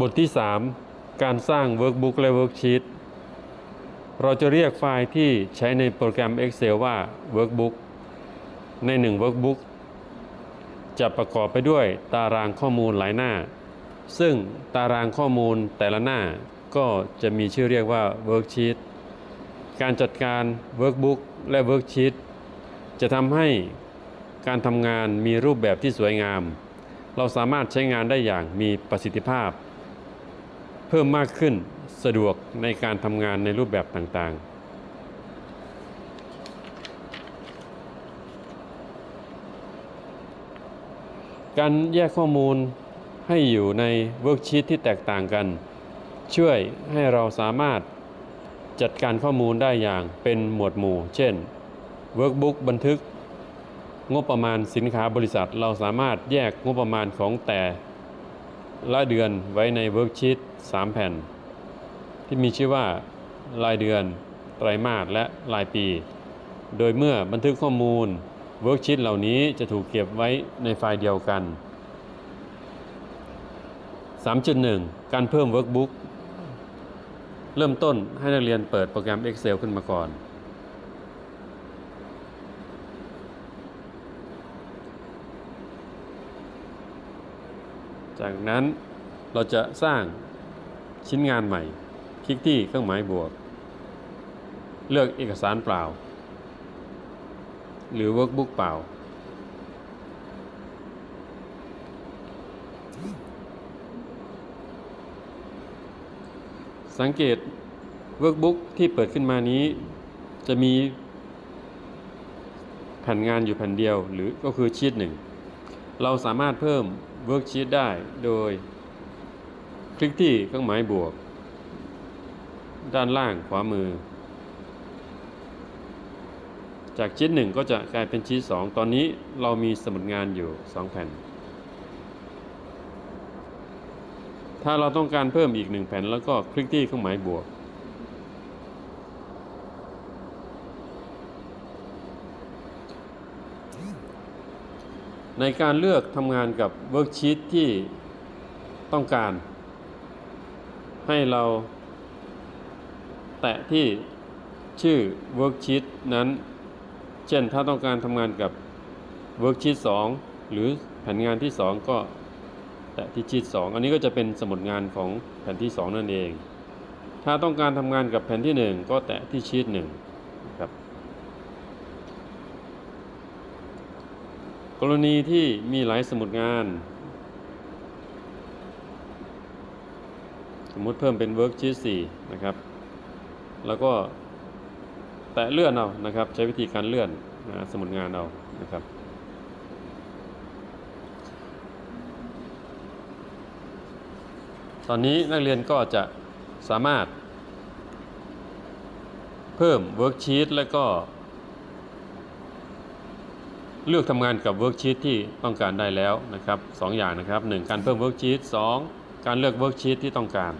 บทที่ 3 การสร้าง Workbook และ Worksheet เราจะเรียกไฟล์ที่ใช้ในโปรแกรม Excel ว่า Workbook ใน 1 Workbook จะประกอบไปด้วยตารางข้อมูลหลายหน้า ซึ่งตารางข้อมูลแต่ละหน้าก็จะมีชื่อเรียกว่า Worksheet การจัดการ Workbook และ Worksheet จะทำให้การทำงานมีรูปแบบที่สวยงาม เราสามารถใช้งานได้อย่างมีประสิทธิภาพ เพิ่มมากขึ้นสะดวกในการทำงานในรูปแบบต่างๆ การแยกข้อมูลให้อยู่ในเวิร์กชีตที่แตกต่างกัน ช่วยให้เราสามารถจัดการข้อมูลได้อย่างเป็นหมวดหมู่ เช่น Workbook บันทึก งบประมาณสินค้าบริษัท เราสามารถแยกงบประมาณของแต่ ละเดือนไว้ในเวิร์กชีต3 แผ่น ที่มีชื่อว่ารายเดือน ไตรมาสและรายปี โดยเมื่อบันทึกข้อมูลเวิร์กชีตเหล่านี้จะถูกเก็บไว้ในไฟล์เดียวกัน 3.1 การเพิ่มเวิร์กบุ๊กเริ่มต้นให้นักเรียนเปิดโปรแกรม Excel ขึ้นมาก่อน จากนั้นเราจะสร้างชิ้นงานใหม่ คลิกที่เครื่องหมายบวก เลือกเอกสารเปล่า หรือ Workbook เปล่า สังเกต Workbook ที่เปิดขึ้นมานี้ จะมีแผ่นงานอยู่แผ่นเดียวหรือก็คือชีตหนึ่ง เราสามารถเพิ่ม Worksheet ได้โดย คลิกที่เครื่องหมายบวก ด้านล่างขวามือ จากชีตหนึ่งก็จะกลายเป็นชีตสองตอนนี้เรามีสมุดงานอยู่2แผ่น ถ้าเราต้องการเพิ่มอีก1แผ่นแล้วก็คลิกที่เครื่องหมายบวก ในการเลือกทำงานกับเวิร์กชีตที่ต้องการ ให้เราแตะที่ชื่อเวิร์กชีตนั้น เช่นถ้าต้องการทำงานกับเวิร์กชีต2หรือแผนงานที่ 2 ก็แตะที่ชีต2อันนี้ก็จะเป็นสมุดงานของแผ่นที่ 2 นั่นเอง ถ้าต้องการทำงานกับแผ่นที่ 1 ก็แตะที่ชีต1นะครับ กรณีที่มีหลายสมุดงาน สมมติเพิ่มเป็น Worksheet 4นะครับ แล้วก็แตะเลื่อนเอานะครับ ใช้วิธีการเลื่อนนะสมุดงานเอานะครับ ตอนนี้นักเรียนก็จะสามารถเพิ่ม Worksheet และก็ เลือกทำงานกับเวิร์กชีตที่ต้องการได้แล้วนะครับสองอย่างนะครับ 1. การเพิ่มเวิร์กชีต 2. การเลือกเวิร์กชีตที่ต้องการ